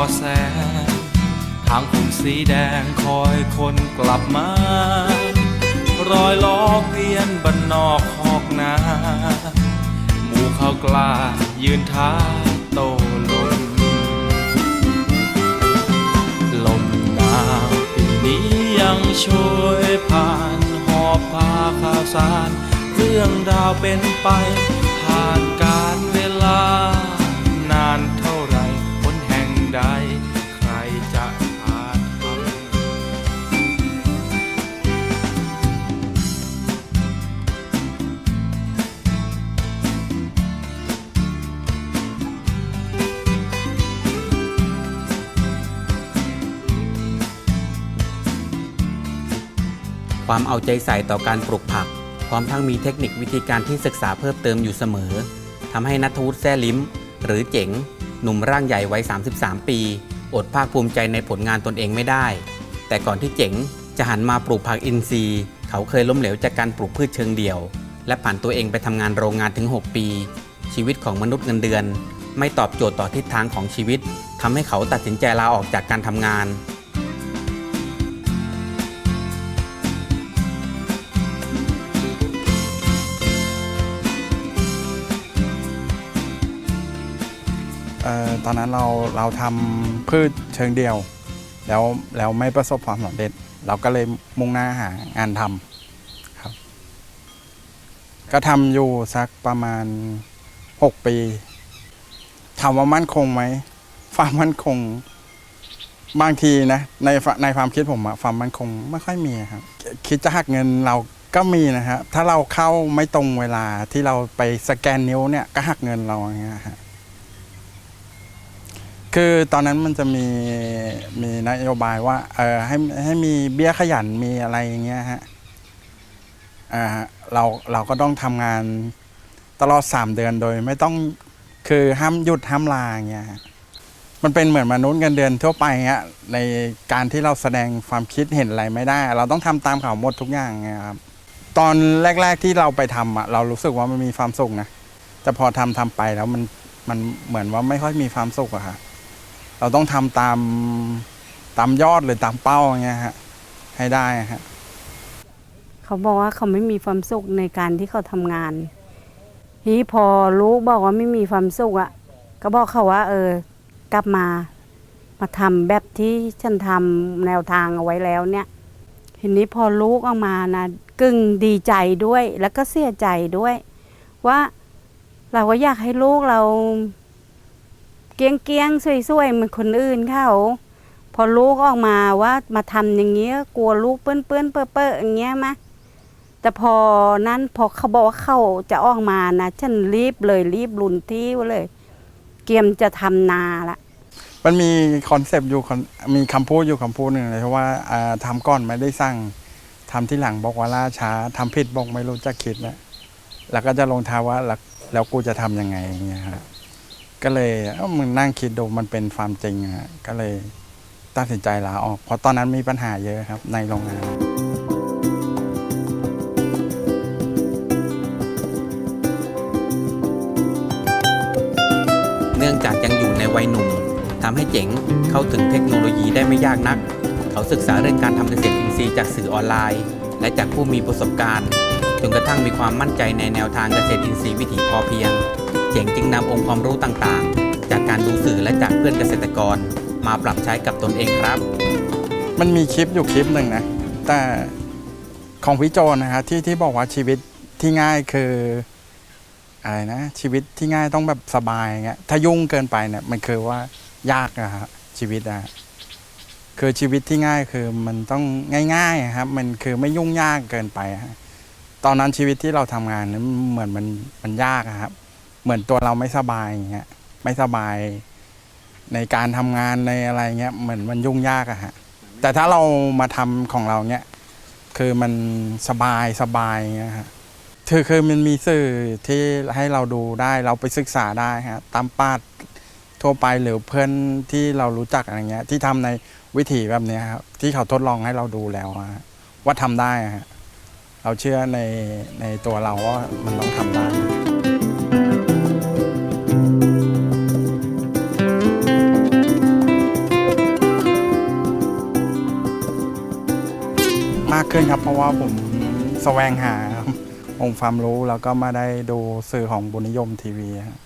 ทอแสงทางคุณสีแดงคอยคนกลับมา รอยล้อเวียนบันนอกหอกนาหมู่เขากล้ายืนท้าโตลมลมหนาวปีนี้ยังช่วยผ่านหอบพาข่าวสาร เรื่องราวเป็นไปผ่านการเว ความเอาใจใส่ต่อการปลูกผัก พร้อมทั้งมีเทคนิควิธีการที่ศึกษาเพิ่มเติมอยู่เสมอทำให้นัทวุฒิแซ่ลิ้ม หรือเจ๋ง หนุ่มร่างใหญ่วัย 33 ปี อดภาคภูมิใจในผลงานตนเองไม่ได้ แต่ก่อนที่เจ๋งจะหันมาปลูกผักอินทรีย์ เขาเคยล้มเหลวจากการปลูกพืชเชิงเดี่ยว และผ่านตัวเองไปทำงานโรงงานถึง 6 ปี ชีวิตของมนุษย์เงินเดือน ไม่ตอบโจทย์ต่อทิศทางของชีวิตทำให้เขาตัดสินใจลาออกจากการทำงาน ตอนนั้นเราเราทำพืชเชิงเดียว แล้วแล้วไม่ประสบความสำเร็จ เราก็เลยมุ่งหน้าหางานทำครับ ก็ทำอยู่สักประมาณ 6 ปีถามว่ามั่นคงไหมความมั่นคงบางทีนะในในความคิดผมอะความมั่นคงไม่ค่อยมีครับ คิดจะหักเงินเราก็มีนะฮะถ้าเราเข้าไม่ตรงเวลาที่เราไปสแกนนิ้วเนี่ยก็หักเงินเราอย่างเงี้ยฮะ คือตอนนั้นมันจะมีมีนโยบายว่าเออให้ให้มีเบี้ยขยันมีอะไรอย่างเงี้ยฮะอ่าเราเราก็ต้องทำงานตลอด3เดือนโดย ไม่ต้องคือห้ามหยุดห้ามลาอย่างเงี้ยฮะมันเป็นเหมือนมนุษย์เงินเดือนทั่วไปฮะในการที่เราแสดงความคิดเห็นอะไรไม่ได้ เราต้องทำตามเขาหมดทุกอย่างไงครับตอนแรก ๆที่เราไปทำอะเรารู้สึกว่ามันมีความสุขนะแต่พอทำทำไปแล้วมันมันเหมือนว่าไม่ค่อยมีความสุขอะค่ะ เราต้องทำตามตามยอดหรือตามเป้าเงี้ยฮะให้ได้ฮะเขาบอกว่าเขาไม่มีความสุขในการที่เขาทำงานทีพอลูกบอกว่าไม่มีความสุขอะ่ะ ก็บอกเขาว่า เออ กลับมามาทำแบบที่ฉันทำแนวทางเอาไว้แล้วเนี่ยทีนี้พอลูกออกมานะกึ่งดีใจด้วย แล้วก็เสียใจด้วย ว่าเราก็อยากให้ลูกเรา เกี้ยงเกี้ยงๆสวยๆเหมือนคนอื่นเขาพอลูกออกมาว่ามาทำอย่างเงี้ยกลัวลูกเปื้อนเปื้อนๆเปื้อเปื้อนๆอย่างเงี้ยมะแต่พอนั้นพอเขาบอกว่าเขาจะออกมานะฉันรีบเลยรีบลุนที่ไว้เลย เกียมจะทำนาละมันมีคอนเซปต์อยู่มีคำพูดอยู่คำพูดหนึ่งเลยว่าอ่าทำก่อนไม่ได้สั่งทำที่หลังบอกว่าล่าช้าทำผิดบอกไม่รู้จักคิดแล้วแล้วก็จะลงท้าว่าแล้วกูจะทำยังไงอย่างเงี้ยฮะ ก็เลยเอ้ามึงนั่งคิดดูมันเป็นความจริงอะฮะก็เลยตัดสินใจลาออก เพราะตอนนั้นมีปัญหาเยอะครับในโรงงาน เนื่องจากยังอยู่ในวัยหนุ่มทำให้เจ๋งเข้าถึงเทคโนโลยีได้ไม่ยากนัก เขาศึกษาเรื่องการทำเกษตรอินทรีย์จากสื่อออนไลน์ และจากผู้มีประสบการณ์ จนกระทั่งมีความมั่นใจในแนวทางเกษตรอินทรีย์วิถีพอเพียง เจ๋งจึงนำองค์ความรู้ต่างๆ จากการดูสื่อและจากเพื่อนเกษตรกร มาปรับใช้กับตนเองครับ มันมีคลิปอยู่คลิปหนึ่งนะ แต่ของพี่โจนะฮะที่ที่บอกว่าชีวิตที่ง่ายคืออะไรนะชีวิตที่ง่ายต้องแบบสบายอย่างเงี้ยถ้ายุ่งเกินไปเนี่ยมันคือว่ายากอะฮะชีวิตอะคือชีวิตที่ง่ายคือมันต้องง่ายๆอะครับมันคือไม่ยุ่งยากเกินไปฮะ ตอนนั้นชีวิตที่เราทำงานนั้นเหมือนมันมันยากอะครับ เหมือนตัวเราไม่สบายอย่างเงี้ยไม่สบายในการทำงานในอะไรเงี้ยเหมือนมันยุ่งยากอะฮะแต่ถ้าเรามาทำของเราเนี้ยคือมันสบายสบายเงี้ยฮะคือคือมันมีสื่อที่ให้เราดูได้เราไปศึกษาได้ฮะตามป้าดทั่วไปหรือเพื่อนที่เรารู้จักอะไรเงี้ย ที่ทำในวิถีแบบนี้ครับที่เขาทดลองให้เราดูแล้วว่าทำได้ฮะ เราเชื่อในในตัวเราว่ามันต้องทำได้มากขึ้นครับเพราะว่าผมแสวงหาองค์ความรู้แล้วก็มาได้ดูสื่อของบุญยมทีวีครับ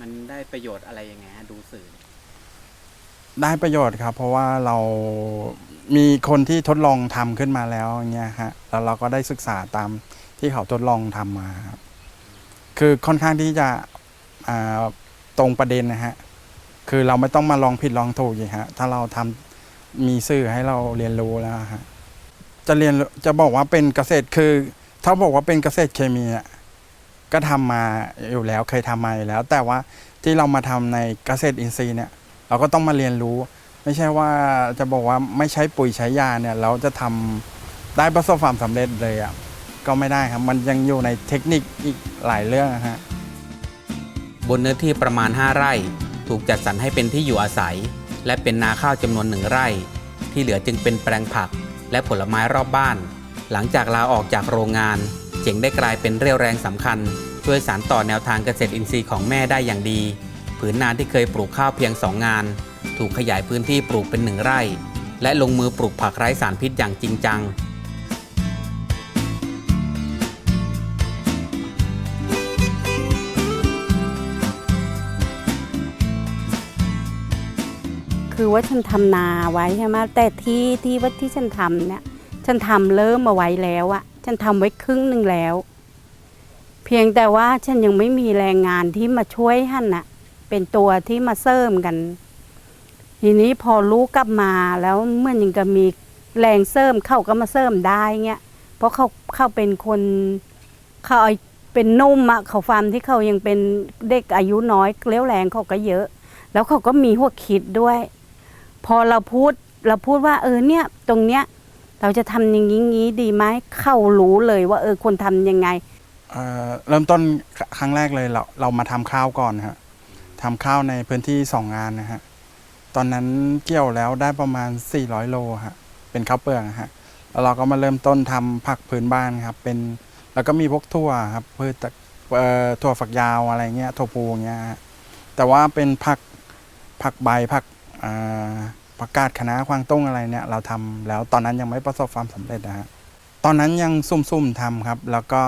มันได้ประโยชน์อะไรยังไงดูสื่อ ได้ประโยชน์ครับ เพราะว่าเรามีคนที่ทดลองทำขึ้นมาแล้วเงี้ยฮะแล้วเราก็ได้ศึกษาตามที่เขาทดลองทำมาครับคือค่อนข้างที่จะตรงประเด็นนะฮะคือเราไม่ต้องมาลองผิดลองถูกอย่างฮะถ้าเราทำมีสื่อให้เราเรียนรู้แล้วฮะจะเรียนจะบอกว่าเป็นเกษตรคือ ถ้าบอกว่าเป็นเกษตรเคมีอะก็ทำมาอยู่แล้วเคยทำมาอยู่แล้ว แต่ว่าที่เรามาทำในเกษตรอินทรีย์เนี่ย เราก็ต้องมาเรียนรู้ ไม่ใช่ว่าจะบอกว่าไม่ใช้ปุ๋ยใช้ยาเนี่ยเราจะทำได้ประสบความสำเร็จเลยอะก็ไม่ได้ครับ มันยังอยู่ในเทคนิคอีกหลายเรื่องฮะบนเนื้อที่ประมาณ 5 ไร่ ถูกจัดสรรให้เป็นที่อยู่อาศัย และเป็นนาข้าวจำนวนหนึ่งไร่ ที่เหลือจึงเป็นแปลงผัก และผลไม้รอบบ้าน หลังจากลาออกจากโรงงาน เจ๋งได้กลายเป็นเรี่ยวแรงสำคัญ ช่วยสานต่อแนวทางเกษตรอินทรีย์ของแม่ได้อย่างดี ผืนนาที่เคยปลูกข้าวเพียง 2 งาน ถูกขยายพื้นที่ปลูกเป็นหนึ่งไร่ และลงมือปลูกผักไร้สารพิษอย่างจริงจัง คือว่าฉันทำนาไว้ใช่ไหมแต่ที่ที่ว่าที่ฉันทำเนี่ยฉันทำเริ่มมาไว้แล้วอะฉันทำไว้ครึ่งหนึ่งแล้ว เพียงแต่ว่าฉันยังไม่มีแรงงานที่มาช่วยท่นน่ะ เป็นตัวที่มาเสริมกัน ทีนี้พอรู้กลับมาแล้วเมื่อยังก็มีแรงเสริมเข้าก็มาเสริมได้เงี้ยเพราะเขาเขาเป็นคนเขาเป็นนุ่มอะเขาฟาร์มที่เขายังเป็นเด็กอายุน้อยเลี้ยวแรงเขาก็เยอะ แล้วเขาก็มีหัวคิดด้วย พอเราพูดเราพูดว่า เออเนี่ย ตรงเนี้ยเราจะทำอย่างนี้งี้ดีไหมเข้ารู้เลยว่า เออควรทำยังไงเเริ่มต้นครั้งแรกเลยเราเรามาทำข้าวก่อนฮะ ทำข้าวในพื้นที่สองงานนะฮะ ตอนนั้นเกี่ยวแล้วได้ประมาณ 400 โลฮะ เป็นข้าวเปลือกฮะ แล้วเราก็มาเริ่มต้นทำผักพื้นบ้านครับ เป็น แล้วก็มีพวกถั่วครับพืชตะเอ่อถั่วฝักยาวอะไรเงี้ย ถั่วพูเงี้ย แต่ว่าเป็นผัก ผักใบ ผักอ่าผักกาดคะน้าควางตุ้งอะไรเนี่ย เราทำแล้วตอนนั้นยังไม่ประสบความสำเร็จนะฮะ ตอนนั้นยังซุ่มๆทำครับ แล้วก็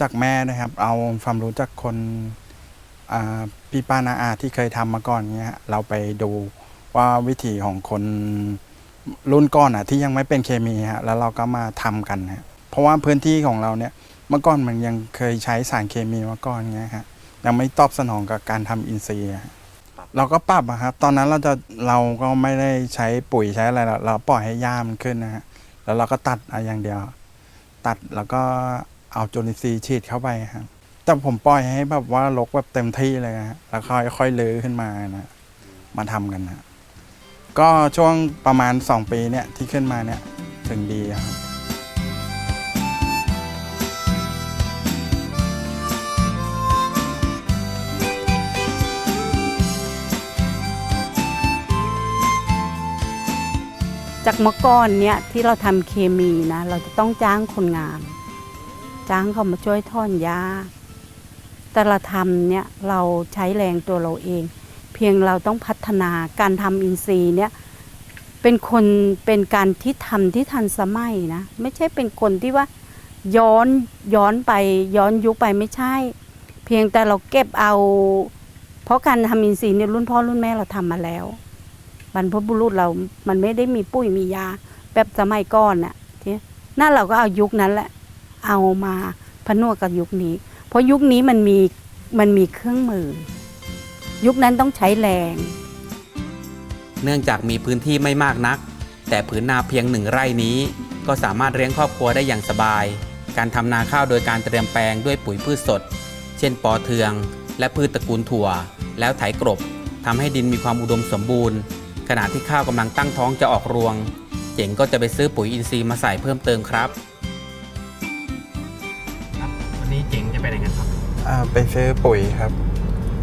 จากแม่นะครับ เอาความรู้จากคน พี่ป้านาอาที่เคยทำมาก่อนเงี้ยเราไปดูว่าวิธีของคนรุ่นก่อนอะที่ยังไม่เป็นเคมีฮะแล้วเราก็มาทำกันฮะเพราะว่าพื้นที่ของเราเนี่ยเมื่อก่อนมันยังเคยใช้สารเคมีมาก่อนเงี้ยฮะยังไม่ตอบสนองกับการทำอินทรีย์เราก็ปรับอะครับตอนนั้นเราจะเราก็ไม่ได้ใช้ปุ๋ยใช้อะไรเราเราปล่อยให้หญ้ามันขึ้นนะฮะแล้วเราก็ตัดอาอย่างเดียว ตัดแล้วก็เอาจุลินทรีย์ฉีดเข้าไปครับ แต่ผมปล่อยให้แบบว่าลกแบบเต็มที่เลยฮะแล้วค่อยค่อยเลื้อขึ้นมานะมาทำกันนะก็ช่วงประมาณ 2 ปีเนี่ยที่ขึ้นมาเนี่ยถึงดีครับจากเมื่อก่อนเนี่ยที่เราทำเคมีนะ เราจะต้องจ้างคนงาน จ้างเขามาช่วยท่อนหญ้า แต่เราทำเนี่ยเราใช้แรงตัวเราเอง เพียงเราต้องพัฒนาการทำอินทรีย์เนี่ยเป็นคนเป็นการที่ทำที่ทันสมัยนะไม่ใช่เป็นคนที่ว่าย้อนย้อนไปย้อนยุคไปไม่ใช่ เพียงแต่เราเก็บเอา เพราะการทำอินทรีย์เนี่ยรุ่นพ่อรุ่นแม่เราทำมาแล้ว บรรพบุรุษเรามันไม่ได้มีปุ้ยมียา แบบสมัยก่อนน่ะที่นั่นเราก็เอายุคนั้นแหละเอามาผนวกกับยุคนี้ เพราะยุคนี้มันมีมันมีเครื่องมือ ยุคนั้นต้องใช้แรง เนื่องจากมีพื้นที่ไม่มากนัก แต่ผืนนาเพียงหนึ่งไร่นี้ ก็สามารถเลี้ยงครอบครัวได้อย่างสบาย การทำนาข้าวโดยการเตรียมแปลงด้วยปุ๋ยพืชสด เช่นปอเทือง และพืชตระกูลถั่ว แล้วไถกรบทำให้ดินมีความอุดมสมบูรณ์ ขณะที่ข้าวกำลังตั้งท้องจะออกรวง เจ๋งก็จะไปซื้อปุ๋ยอินทรีย์มาใส่เพิ่มเติมครับ ไปซื้อปุ๋ยครับ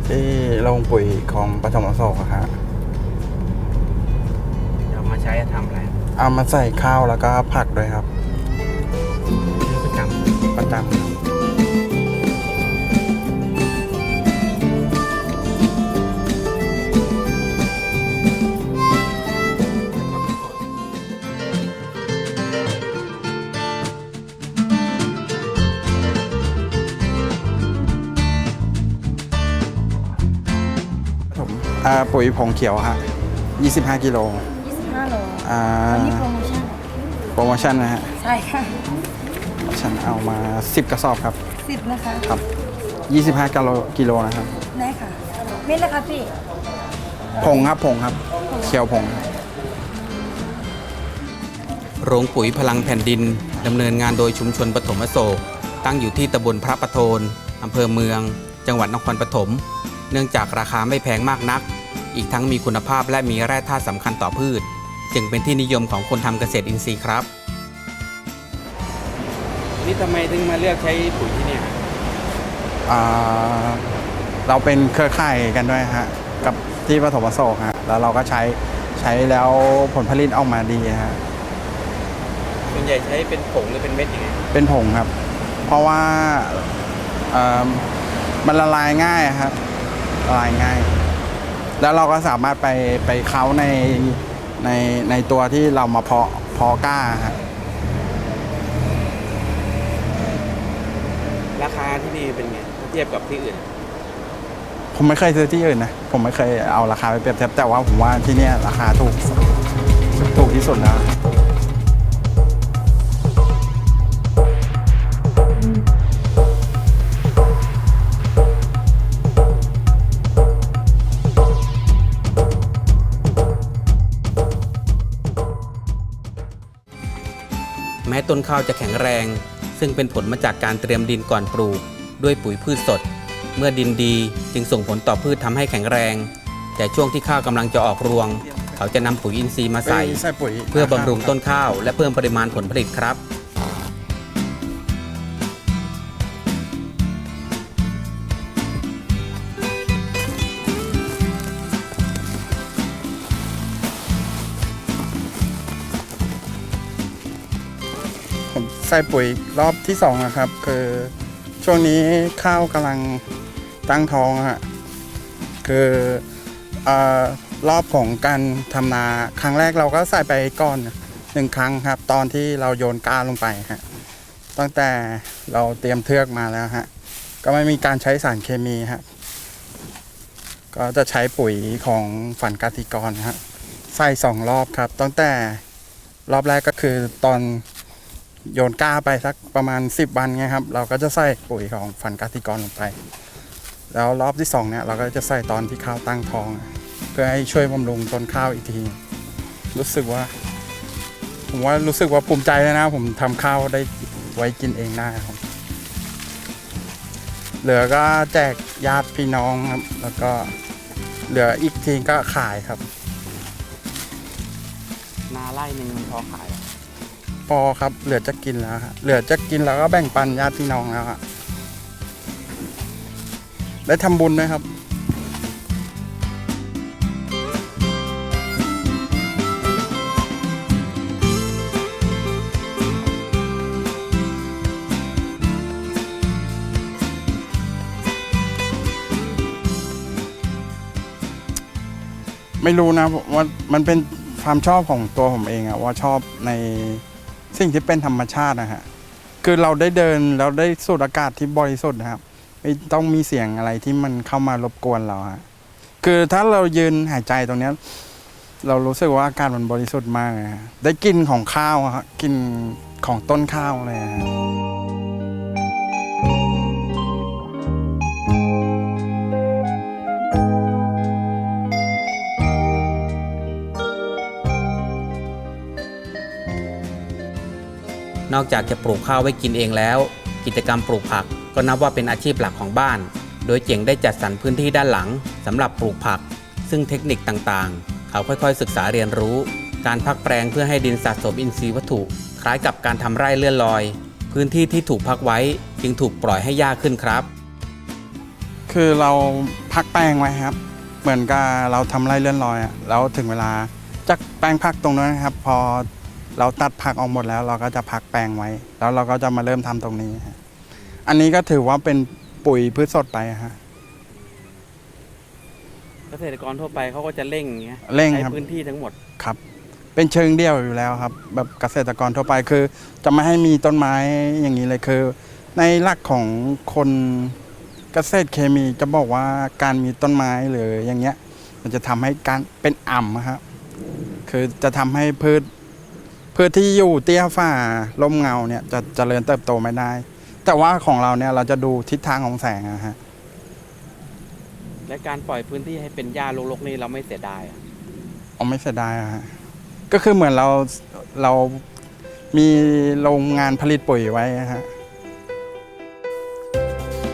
ที่โรงปุ๋ยของปฐมอโศกอะฮะเดี๋ยวมาใช้ทำอะไรเอามาใส่ข้าวแล้วก็ผักด้วยครับซื้อประจำประจำ ปุ๋ยผงเขียวฮะ25 กิโล25โลอ่าวันนี้โปรโมชั่นโปรโมชั่นนะฮะ ใช่ค่ะฉันเอามา 10 กระสอบครับ 10 นะคะ ครับ 25 กิโลกิโลนะครับ ได้ค่ะ เม็ดละคะพี่ ผงครับผงครับ เขียวผงครับโรงปุ๋ยพลังแผ่นดินดำเนินงานโดยชุมชนปฐมอโศก ตั้งอยู่ที่ตำบลพระประโทนอำเภอเมือง จังหวัดนครปฐม เนื่องจากราคาไม่แพงมากนัก อีกทั้งมีคุณภาพและมีแร่ธาตุสำคัญต่อพืช จึงเป็นที่นิยมของคนทำเกษตรอินทรีย์ครับ นี่ทำไมถึงมาเลือกใช้ปุ๋ยที่นี่อ่าเราเป็นเครือข่ายกันด้วยฮะกับที่ปฐมอโศกฮะแล้วเราก็ใช้ใช้แล้วผลผลิตออกมาดีฮะส่วนใหญ่ใช้เป็นผงหรือเป็นเม็ดยังไงเป็นผงครับ เพราะว่าเอิ่มมันละลายง่ายครับละลายง่าย แล้วเราก็สามารถไปไปเค้าในในในตัวที่เรามาเพาะเพาะกล้าฮะราคาที่นี่เป็นไงถ้าเทียบกับที่อื่น ผมไม่เคยซื้อที่อื่นนะ ผมไม่เคยเอาราคาไปเปรียบเทียบแต่ว่าผมว่าที่เนี่ยราคาถูกถูกที่สุดแล้ว แม้ต้นข้าวจะแข็งแรง ซึ่งเป็นผลมาจากการเตรียมดินก่อนปลูก ด้วยปุ๋ยพืชสด เมื่อดินดีจึงส่งผลต่อพืชทำให้แข็งแรง แต่ช่วงที่ข้าวกำลังจะออกรวง เขาจะนำปุ๋ยอินทรีย์มาใส่ใส่ปุ๋ยเพื่อบำรุงต้นข้าวและเพิ่มปริมาณผลผลิตครับ ใส่ปุ๋ยรอบที่สองนะครับ คือช่วงนี้ข้าวกำลังตั้งท้องฮะคืออรอบของการทำนาครั้งแรกเราก็ใส่ไปก่อนหนึ่งครั้งครับ ตอนที่เราโยนก้าลงไปฮะตั้งแต่เราเตรียมเทือกมาแล้วฮะก็ไม่มีการใช้สารเคมีฮะก็จะใช้ปุ๋ยของฝันกติกรฮะใส่สองรอบครับ ตั้งแต่รอบแรกก็คือตอน โยนก้าไปสักประมาณ 10 วันไงครับ เราก็จะใส่ปุ๋ยของฝันกติกรลงไป แล้วรอบที่สองเนี่ยเราก็จะใส่ตอนที่ข้าวตั้งท้อง เพื่อให้ช่วยบำรุงต้นข้าวอีกที รู้สึกว่า ผมว่ารู้สึกว่าภูมิใจเลยนะ ผมทำข้าวได้ไว้กินเองได้ครับ เหลือก็แจกญาติพี่น้องครับ แล้วก็เหลืออีกทีก็ขายครับ นาไร่หนึ่งมันพอขาย พอครับ เหลือจะกินแล้วฮะเหลือจะกินแล้วก็แบ่งปันญาติพี่น้องแล้วฮะได้ทำบุญด้วยครับไม่รู้นะว่ามันเป็นความชอบของตัวผมเองอะว่าชอบใน สิ่งที่เป็นธรรมชาตินะฮะคือเราได้เดินเราได้สูดอากาศที่บริสุทธิ์นะครับไม่ต้องมีเสียงอะไรที่มันเข้ามารบกวนเราฮะคือถ้าเรายืนหายใจตรงเนี้ยเรารู้สึกว่าอากาศมันบริสุทธิ์มากเลยฮะได้กลินของข้าวฮะกลินของต้นข้าวเลยฮะ นอกจากจะปลูกข้าวไว้กินเองแล้ว กิจกรรมปลูกผักก็นับว่าเป็นอาชีพหลักของบ้าน โดยเจ๋งได้จัดสรรพื้นที่ด้านหลังสำหรับปลูกผัก ซึ่งเทคนิคต่างๆ เขาค่อยๆ ศึกษาเรียนรู้ การพักแปลงเพื่อให้ดินสะสมอินทรีย์วัตถุ คล้ายกับการทำไร่เลื่อนลอย พื้นที่ที่ถูกพักไว้จึงถูกปล่อยให้หญ้าขึ้นครับ คือเราพักแป้งไว้ครับ เหมือนกับเราทำไร่เลื่อนลอยอะแล้วถึงเวลาจากแป้งพักตรงนั้นนะครับ พอ เราตัดผักออกหมดแล้ว เราก็จะพักแป้งไว้ แล้วเราก็จะมาเริ่มทำตรงนี้ฮะอันนี้ก็ถือว่าเป็นปุ๋ยพืชสดไปฮะ เกษตรกรทั่วไปเขาก็จะเร่งอย่างเงี้ยเร่งใช้ครับ พื้นที่ทั้งหมด ครับ เป็นเชิงเดี่ยวอยู่แล้วครับ แบบเกษตรกรทั่วไปคือ จะไม่ให้มีต้นไม้อย่างนี้เลยคือ ในหลักของคนเกษตรเคมีจะบอกว่าการมีต้นไม้หรืออย่างเงี้ย มันจะทำให้การเป็นอ่ำอะครับคือจะทำให้พืช พืชที่อยู่เตี้ยฝ่าร่มเงาเนี่ยจะจะเจริญเติบโตไม่ได้ แต่ว่าของเราเนี่ยเราจะดูทิศทางของแสงอะฮะและการปล่อยพื้นที่ให้เป็นหญ้ารกๆนี่เราไม่เสียดายอะเอาไม่เสียดายอะฮะก็คือเหมือนเราเรามีโรงงานผลิตปุ๋ยไว้อะฮะ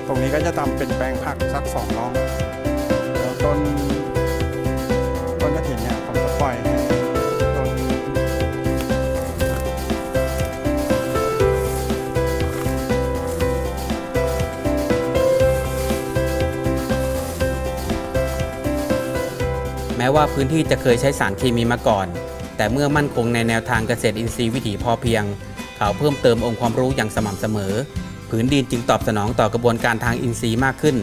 ตรงนี้ก็จะทำเป็นแปลงผักสักสองร่อง ม้ว่าพื้นที่จะเคยใช้สารเคมีมาก่อน แต่เมื่อมั่นคงในแนวทางเกษตรอินทรีย์วิถีพอเพียง เขาเพิ่มเติมองค์ความรู้อย่างสม่ำเสมอ ผืนดินจึงตอบสนองต่อกระบวนการทางอินทรีย์มากขึ้น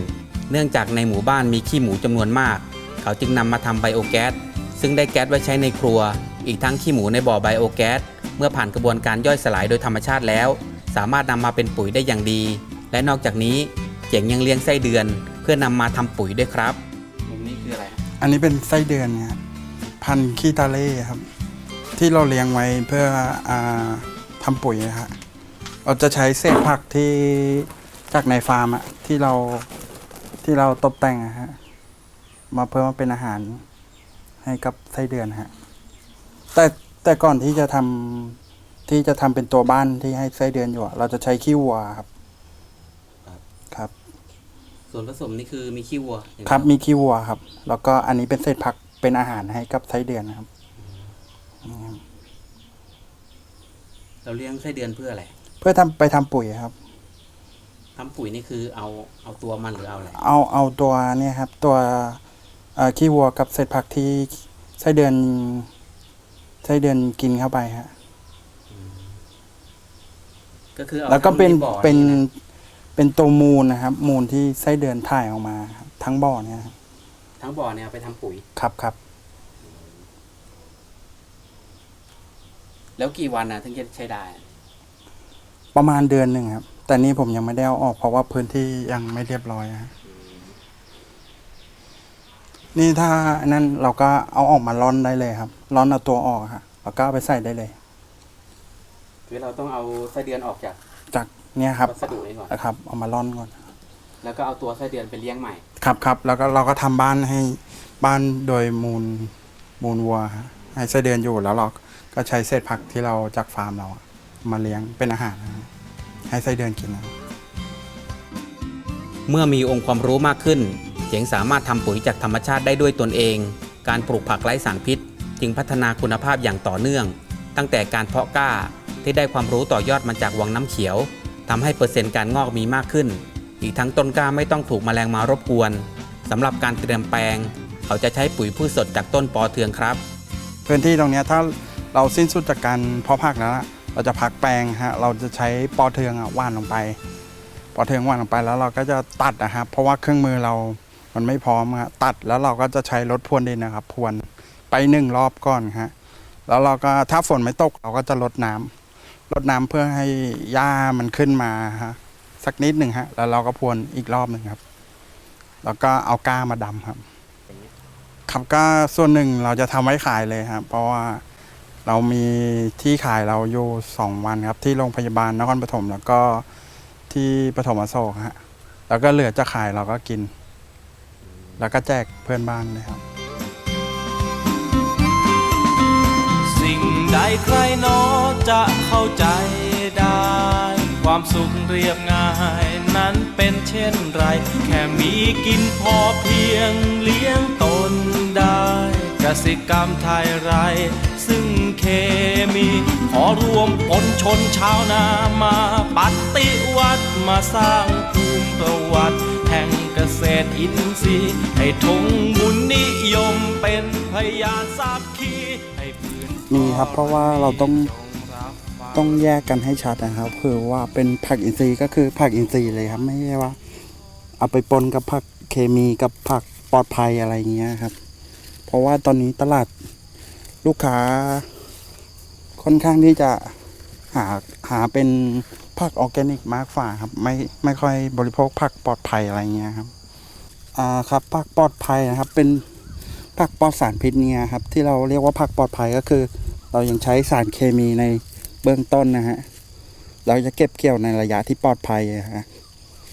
เนื่องจากในหมู่บ้านมีขี้หมูจำนวนมาก เขาจึงนำมาทำไบโอแก๊สซึ่งได้แก๊สไว้ใช้ในครัว อีกทั้งขี้หมูในบ่อไบโอแก๊สเมื่อผ่านกระบวนการย่อยสลายโดยธรรมชาติแล้ว สามารถนำมาเป็นปุ๋ยได้อย่างดี และนอกจากนี้เจ๋งยังเลี้ยงไส้เดือน เพื่อนำมาทำปุ๋ยด้วยครับ อันนี้เป็นไส้เดือนครับพันธุ์คีตาเล่ครับ ที่เราเลี้ยงไว้เพื่ออทำปุ๋ยนะฮะเราจะใช้เศษผักที่จากในฟาร์มอะที่เราที่เราตกแต่งอะฮะมาเพิ่มมาเป็นอาหารให้กับไส้เดือนฮะแต่แต่ก่อนที่จะทำที่จะทำเป็นตัวบ้านที่ให้ไส้เดือนอยู่เราจะใช้ขี้วัวครับ ส่วนผสมนี่คือมีขี้วัวอย่างเดียวครับมีขี้วัวครับ แล้วก็อันนี้เป็นเศษผักเป็นอาหารให้กับไส้เดือนนะครับ เราเลี้ยงไส้เดือนเพื่ออะไร เพื่อทำไปทำปุ๋ยครับทำปุ๋ยนี่คือเอาเอาตัวมันหรือเอาอะไร เอาเอาตัวเนี่ยครับ ตัวเอ่อขี้วัวกับเศษผักที่ไส้เดือนไส้เดือนกินเข้าไปฮะก็คืออาแล้วก็เป็นทั้งใบ่อเป็นนะ เป็นตัวมูลนะครับ มูลที่ไส้เดือนถ่ายออกมาครับทั้งบ่อเนี่ยครับทั้งบ่อเนี่ยเอาไปทำปุ๋ย ครับครับ แล้วกี่วันนะถึงจะใช้ได้ประมาณเดือนหนึ่งครับ แต่นี่ผมยังไม่ได้เอาออกเพราะว่าพื้นที่ยังไม่เรียบร้อยฮะนี่ถ้าอันนั้นเราก็เอาออกมาร่อนได้เลยครับร่อนเอาตัวออกฮะแล้วก็เอาไปใส่ได้เลย คือเราต้องเอาไส้เดือนออกจากจาก เนี่ยครับวัสดุนี้ก่อนนะครับ เอามาร่อนก่อน แล้วก็เอาตัวไส้เดือนไปเลี้ยงใหม่ ครับครับแล้วก็เราก็ทำบ้านให้บ้านโดยมูลมูลวัวฮะให้ไส้เดือนอยู่แล้วเราก็ใช้เศษผักที่เราจากฟาร์มเราอะมาเลี้ยงเป็นอาหารนะให้ไส้เดือนกินนะเมื่อมีองค์ความรู้มากขึ้นเจ๋งสามารถทำปุ๋ยจากธรรมชาติได้ด้วยตนเอง การปลูกผักไร้สารพิษ จึงพัฒนาคุณภาพอย่างต่อเนื่อง ตั้งแต่การเพาะกล้าที่ได้ความรู้ต่อยอดมาจากวังน้ำเขียว ทำให้เปอร์เซ็นต์การงอกมีมากขึ้น อีกทั้งต้นกล้าไม่ต้องถูกแมลงมารบกวนสำหรับการเตรียมแปลง เขาจะใช้ปุ๋ยพืชสดจากต้นปอเทืองครับ พื้นที่ตรงนี้ถ้าเราสิ้นสุดจากการเพาะผักแล้วเราจะพักแปลงฮะเราจะใช้ปอเทืองว่านลงไป ปอเทืองว่านลงไปแล้วเราก็จะตัดนะครับเพราะว่าเครื่องมือเรามันไม่พร้อมฮะตัดแล้วเราก็จะใช้รถพรวนดินนะครับพรวนไปหนึ่งรอบก่อนฮะแล้วเราก็ถ้าฝนไม่ตกเราก็จะลดน้ำ ลดน้ำเพื่อให้หญ้ามันขึ้นมาฮะสักนิดหนึ่งฮะ แล้วเราก็พรวนอีกรอบหนึ่งครับ แล้วก็เอาก้ามาดำครับ ครับก็ส่วนหนึ่งเราจะทำไว้ขายเลยครับเพราะว่าเรามีที่ขายเราอยู่สองวันครับ ที่โรงพยาบาลนครปฐมแล้วก็ที่ปฐมอโศกฮะแล้วก็เหลือจะขายเราก็กิน แล้วก็แจกเพื่อนบ้านเลยครับ ใดใครนอจะเข้าใจได้ ความสุขเรียบง่ายนั้นเป็นเช่นไร แค่มีกินพอเพียงเลี้ยงตนได้กสิกรรมไทยไร ซึ่งเคมี ขอรวมพลชนชาวนามาปฏิวัติมาสร้างภูมิประวัติ แห่งเกษตรอินทรีย์ ให้ทงบุญนิยมเป็นพยานสักขีให มีครับเพราะว่าเราต้องต้องแยกกันให้ชัดนะครับ คือว่าเป็นผักอินทรีย์ก็คือผักอินทรีย์เลยครับ ไม่ใช่ว่า เอาไปปนกับผักเคมีกับผักปลอดภัยอะไรเงี้ยครับ เพราะว่าตอนนี้ตลาดลูกค้าค่อนข้างที่จะหาหาเป็นผักออร์แกนิกมากฝ่าครับ ไม่ไม่ค่อยบริโภคผักปลอดภัยอะไรเงี้ยครับอ่าครับผักปลอดภัยนะครับ เป็นผักปลอดสารพิษเนี่ยครับ ที่เราเรียกว่าผักปลอดภัยก็คือ เรายังใช้สารเคมีในเบื้องต้นนะฮะ เราจะเก็บเกี่ยวในระยะที่ปลอดภัยอะฮะ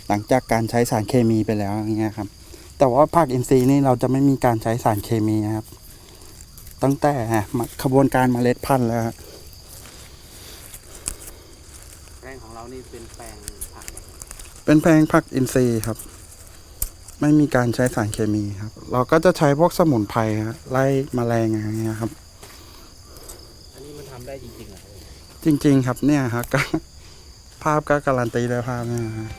หลังจากการใช้สารเคมีไปแล้วอย่างเงี้ยครับ แต่ว่าผักอินทรีย์นี่เราจะไม่มีการใช้สารเคมีนะครับ ตั้งแต่ขบวนการเมล็ดพันธุ์แล้วฮะแปลงของเรานี่เป็นแปลงผัก เป็นแปลงผักอินทรีย์ครับ ไม่มีการใช้สารเคมีครับ เราก็จะใช้พวกสมุนไพรฮะไล่แมลงอะไรเงี้ยครับ อันนี้มันทำได้จริงๆเหรอ จริง ๆ ครับเนี่ยครับก็ภาพก็การันตีด้วยภาพเนี่ยฮะ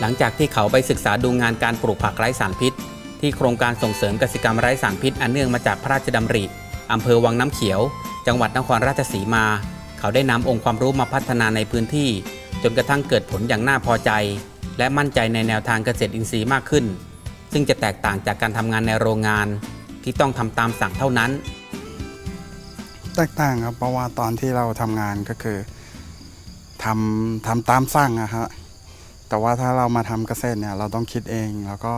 หลังจากที่เขาไปศึกษาดูงานการปลูกผักไร้สารพิษ ที่โครงการส่งเสริมกสิกรรมไร้สารพิษ อันเนื่องมาจากพระราชดำริอำเภอวังน้ำเขียว จังหวัดนครราชสีมา เขาได้นำองค์ความรู้มาพัฒนาในพื้นที่ จนกระทั่งเกิดผลอย่างน่าพอใจ และมั่นใจในแนวทางเกษตรอินทรีย์มากขึ้น ซึ่งจะแตกต่างจากการทำงานในโรงงาน ที่ต้องทำตามสั่งเท่านั้น ตกต่างครับเพราะว่าตอนที่เราทำงานก็คือทำทำตามสั่งอะฮะแต่ว่าถ้าเรามาทำเกษตรเนี่ยเราต้องคิดเองแล้วก็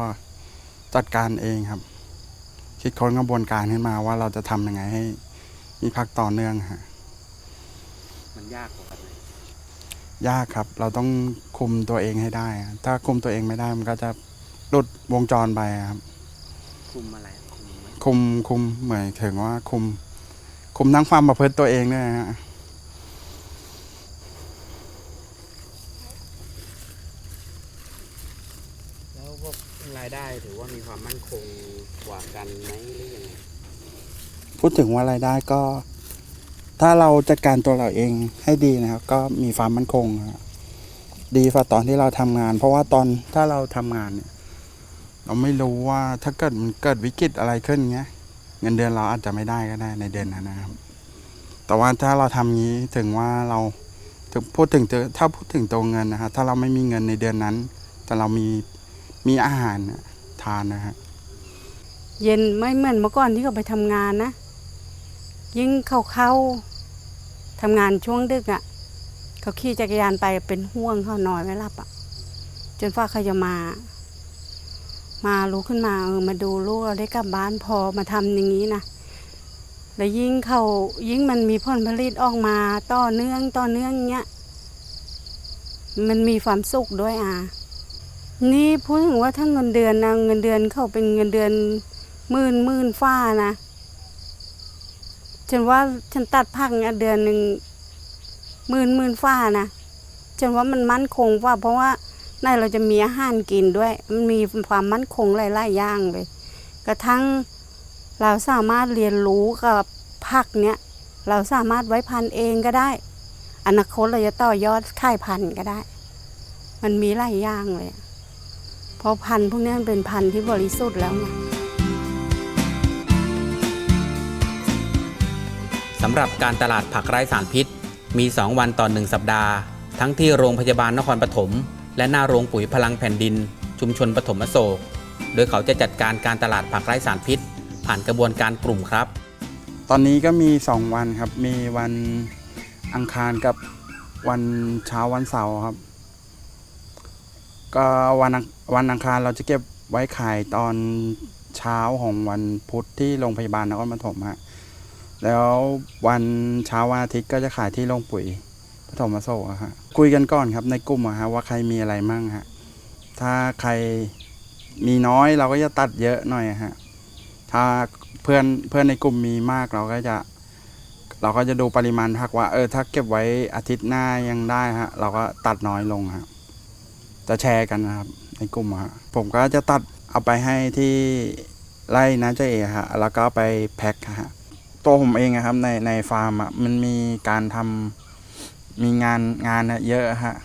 จัดการเองครับ คิดค้นกระบวนการขึ้นมาว่าเราจะทำยังไงให้มีพักต่อเนื่องฮะมันยากกว่ากันไหมยากครับ เราต้องคุมตัวเองให้ได้อะถ้าคุมตัวเองไม่ได้มันก็จะหลุดวงจรไปอะครับ คุมอะไรคุมไหมคุมคุมเหมือนถึงว่าคุม คุมทั้งความประพฤติตัวเองด้วยนะฮะแล้วพวกรายได้ถือว่ามีความมั่นคงกว่ากันไหมหรือยังไงพูดถึงว่ารายได้ก็ ถ้าเราจัดการตัวเราเองให้ดีนะครับ ก็มีความมั่นคงนะครับดีกว่าตอนที่เราทำงาน เพราะว่าตอนถ้าเราทำงานเนี่ย เราไม่รู้ว่าถ้าเกิดมันเกิดวิกฤตอะไรขึ้นเงี้ย เงินเดือนเราอาจจะไม่ได้ก็ได้ในเดือนนั้นนะครับ แต่ว่าถ้าเราทำงี้ถึงว่าเราถึงพูดถึงถ้าพูดถึงตัวเงินนะครับถ้าเราไม่มีเงินในเดือนนั้น แต่เรามีมีอาหารทานนะฮะเย็นไม่เหมือนเมื่อก่อนที่เขาไปทำงานนะ ยิ่งเขาเข้าทำงานช่วงดึกอะ่ะเขาขี่จักรยานไปเป็นห่วงเขานอนไม่หลับอะ่ะ จนฟ้าเขาจะมา มารู้ขึ้นมาเออมาดูลูกเราได้กลับบ้านพอมาทำอย่างนี้นะแล้วยิ่งเขายิ่งมันมีผลผลิตออกมาต่อเนื่องต่อเนื่องเงี้ยมันมีความสุขด้วยอะนี่พูดถึงว่าถ้าเงินเดือนนะเงินเดือนเขาเป็นเงินเดือนหมื่นหมื่นฟ้านะฉันว่าฉันตัดพักเนี่ยเดือนหนึ่งหมื่นหมื่นฟ้านะฉันว่ามันมั่นคงว่าเพราะว่า ในเราจะมีอาหารกินด้วย มันมีความมั่นคงหลายๆอย่างเลย กระทั่งเราสามารถเรียนรู้กับผักเนี้ยเราสามารถไว้พันเองก็ได้ อนาคตเราจะต่อยอดขายพันธุ์ก็ได้ มันมีหลายอย่างเลยเพราะพันธุ์พวกนี้มันเป็นพันธุ์ที่บริสุทธิ์แล้วไงสำหรับการตลาดผักไร้สารพิษ มี 2 วันต่อ 1 สัปดาห์ ทั้งที่โรงพยาบาลนครปฐม และหน้าโรงปุ๋ยพลังแผ่นดิน ชุมชนปฐมโศก โดยเขาจะจัดการการตลาดผักไร้สารพิษ ผ่านกระบวนการกลุ่มครับ ตอนนี้ก็มีสองวันครับ มีวันอังคารกับวันเช้าวันเสาร์ครับ ก็วันวันอังคารเราจะเก็บไว้ขายตอนเช้าของวันพุธที่โรงพยาบาลนครปฐมฮะ แล้ววันเช้าวันอาทิตย์ก็จะขายที่โรงปุ๋ยปฐมโศกอะฮะ คุยกันก่อนครับในกลุ่มอะฮะว่าใครมีอะไรมั่งฮะถ้าใครมีน้อยเราก็จะตัดเยอะหน่อยฮะถ้าเพื่อนเพื่อนในกลุ่มมีมากเราก็จะ เราก็จะดูปริมาณผักว่า เออ ถ้าเก็บไว้อาทิตย์หน้ายังได้ฮะ เราก็ตัดน้อยลงฮะจะแชร์กันนะครับ ในกลุ่มอะฮะผมก็จะตัดเอาไปให้ที่ไร่น้าเจ๊เอฮะแล้วก็ไปแพ็คฮะตัวผมเองอะครับในในฟาร์มอะมันมีการทำ มีงานงานเยอะฮะ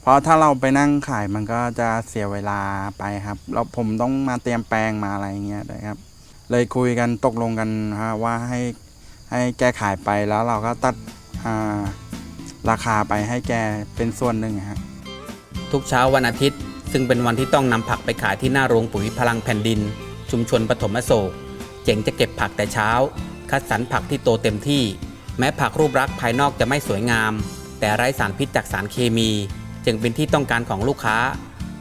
เพราะถ้าเราไปนั่งขายมันก็จะเสียเวลาไปครับแล้วผมต้องมาเตรียมแปลงมาอะไรเงี้ยด้วยครับ เลยคุยกันตกลงกันฮะว่าให้ให้แกขายไปแล้วเราก็ตัดาราคาไปให้แกเป็นส่วนหนึ่งฮะทุกเช้าวันอาทิตย์ ซึ่งเป็นวันที่ต้องนำผักไปขายที่หน้าโรงปุ๋ยพลังแผ่นดิน ชุมชนปฐมโศกเจ๋งจะเก็บผักแต่เช้า คัดสรรผักที่โตเต็มที่ แม้ผักรูปลักษ์ภายนอกจะไม่สวยงาม แต่ไร้สารพิษจากสารเคมี จึงเป็นที่ต้องการของลูกค้า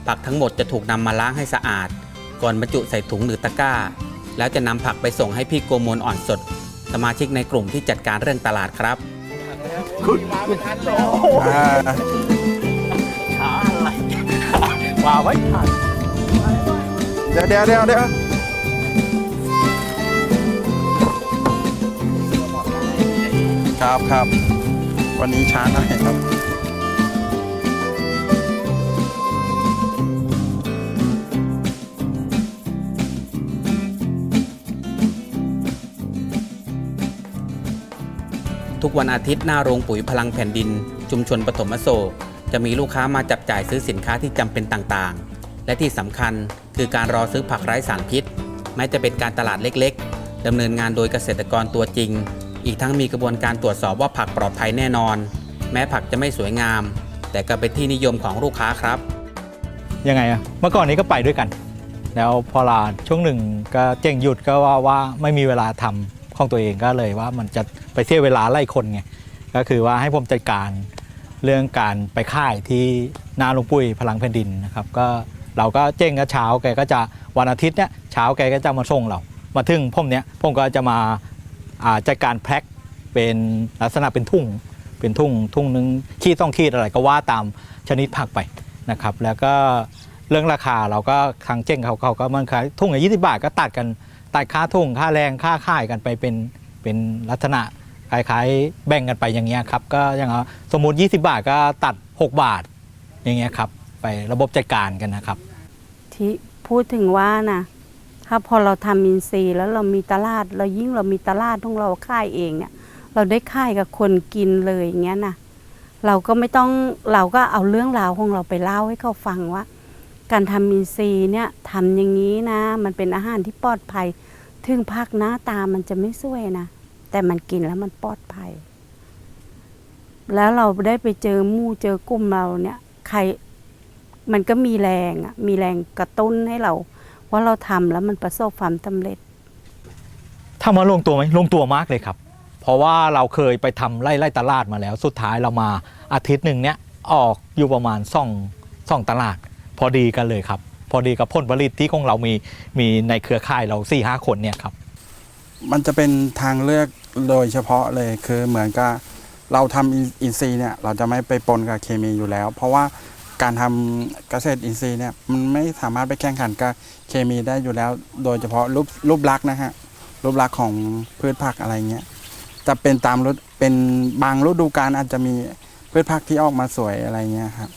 ผักทั้งหมดจะถูกนำมาล้างให้สะอาด ก่อนบรรจุใส่ถุงหรือตะกร้า แล้วจะนำผักไปส่งให้พี่โกมลอ่อนสด สมาชิกในกลุ่มที่จัดการเรื่องตลาดครับอ่าว่าไว้ทันเดี๋ยวเดี๋ยวเดี๋ยว ครับครับวันนี้ช้าหน่อยครับ ทุกวันอาทิตย์หน้าโรงปุ๋ยพลังแผ่นดิน ชุมชนปฐมโศกจะมีลูกค้ามาจับจ่ายซื้อสินค้าที่จำเป็นต่างๆ และที่สำคัญคือการรอซื้อผักไร้สารพิษ แม้จะเป็นการตลาดเล็กๆดำเนินงานโดยเกษตรกรตัวจริง อีกทั้งมีกระบวนการตรวจสอบว่าผักปลอดภัยแน่นอน แม้ผักจะไม่สวยงาม แต่ก็เป็นที่นิยมของลูกค้าครับ ยังไงอะเมื่อก่อนนี้ก็ไปด้วยกัน แล้วพอลาช่วงหนึ่งก็เจ๊งหยุดก็ว่าว่าไม่มีเวลาทำของตัวเองก็เลยว่ามันจะไปเสียเวลาไล่คนไงก็คือว่าให้ผมจัดการเรื่องการไปค่ายที่นาหลวงปุ้ยพลังแผ่นดินนะครับก็เราก็เจ๊งก็เช้าแกก็จะวันอาทิตย์เนี้ยเช้าแกก็จะมาส่งเรา มาถึงผมเนี้ยผมก็จะมา จัดการแพ็คเป็นลักษณะเป็นทุ่ง เป็นทุ่งทุ่งนึงขีดต้องขีดอะไรก็ว่าตามชนิดผักไปนะครับ แล้วก็เรื่องราคาเราก็ทางเจ้งเขาเขาก็มันขายทุ่งละยี่สิบาทก็ตัดกันตัดค่าทุ่งค่าแรงค่าค่ายกันไปเป็นเป็นลักษณะคล้ายๆแบ่งกันไปอย่างเงี้ยครับก็อย่างเอาสมมุติ 20 บาทก็ตัด 6 บาทอย่างเงี้ยครับไประบบจัดการกันนะครับ ที่พูดถึงว่านะ ถ้าพอเราทำอินทรีย์แล้วเรามีตลาด เรายิ่งเรามีตลาดของเราค่ายเองเนี่ย เราได้ค่ายกับคนกินเลยอย่างเงี้ยนะเราก็ไม่ต้องเราก็เอาเรื่องราวของเราไปเล่าให้เขาฟังว่า การทำอินทรีย์เนี่ยทำอย่างนี้นะ มันเป็นอาหารที่ปลอดภัย ถึงพักหน้าตามันจะไม่สวยนะ แต่มันกินแล้วมันปลอดภัย แล้วเราได้ไปเจอมู่เจอกลุ่มเราเนี่ย ใครมันก็มีแรงอะมีแรงกระตุ้นให้เรา ว่าเราทำแล้วมันประสบความสำเร็จถ้ามาลงตัวไหมลงตัวมากเลยครับ เพราะว่าเราเคยไปทำไล่ไล่ตลาดมาแล้ว สุดท้ายเรามาอาทิตย์หนึ่งเนี้ยออกอยู่ประมาณซ่องซ่องตลาด พอดีกันเลยครับ พอดีกับผลผลิตที่ของเรามีมีในเครือข่ายเรา4ี่ห้าคนเนี่ยครับ มันจะเป็นทางเลือกโดยเฉพาะเลยคือเหมือนกับเราทำอินทรีย์เนี่ยเราจะไม่ไปปนกับเคมีอยู่แล้ว เพราะว่าการทำเกษตรอินทรีย์เนี่ยมันไม่สามารถไปแข่งขันกับ เคมีได้อยู่แล้ว โดยเฉพาะรูปรูปลักษณ์นะฮะรูปลักษณ์ของพืชผักอะไรเงี้ยจะเป็นตามฤดูเป็นบางฤดูกาลอาจจะมีพืชผักที่ออกมาสวยอะไรเงี้ยครับ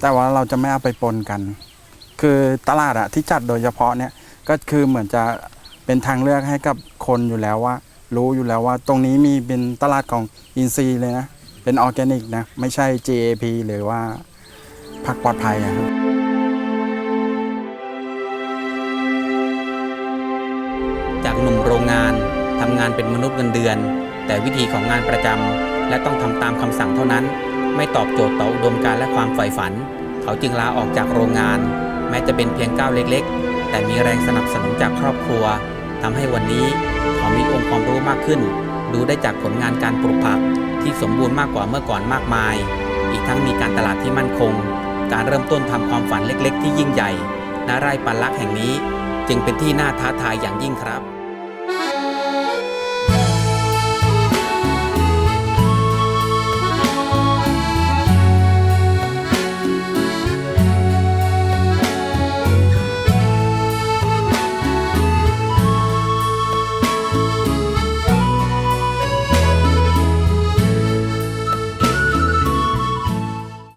แต่ว่าเราจะไม่เอาไปปนกัน คือตลาดอะที่จัดโดยเฉพาะเนี่ยก็คือเหมือนจะเป็นทางเลือกให้กับคนอยู่แล้วว่า รู้อยู่แล้วว่า ตรงนี้มีเป็นตลาดของอินซีย์เลยนะ เป็นออร์แกนิกนะ ไม่ใช่ GAP หรือว่าผักปลอดภัยอะครับ หนุ่มโรงงานทำงานเป็นมนุษย์เงินเดือน แต่วิธีของงานประจำและต้องทำตามคำสั่งเท่านั้น ไม่ตอบโจทย์ต่ออุดมการและความใฝ่ฝัน เขาจึงลาออกจากโรงงาน แม้จะเป็นเพียงก้าวเล็กๆ แต่มีแรงสนับสนุนจากครอบครัวทำให้วันนี้เขามีองค์ความรู้มากขึ้น ดูได้จากผลงานการปลูกผักที่สมบูรณ์มากกว่าเมื่อก่อนมากมาย อีกทั้งมีการตลาดที่มั่นคง การเริ่มต้นทำความฝันเล็ก ๆ ที่ยิ่งใหญ่ณไร่ปันลักษ์แห่งนี้ จึงเป็นที่น่าท้าทายอย่างยิ่งครับ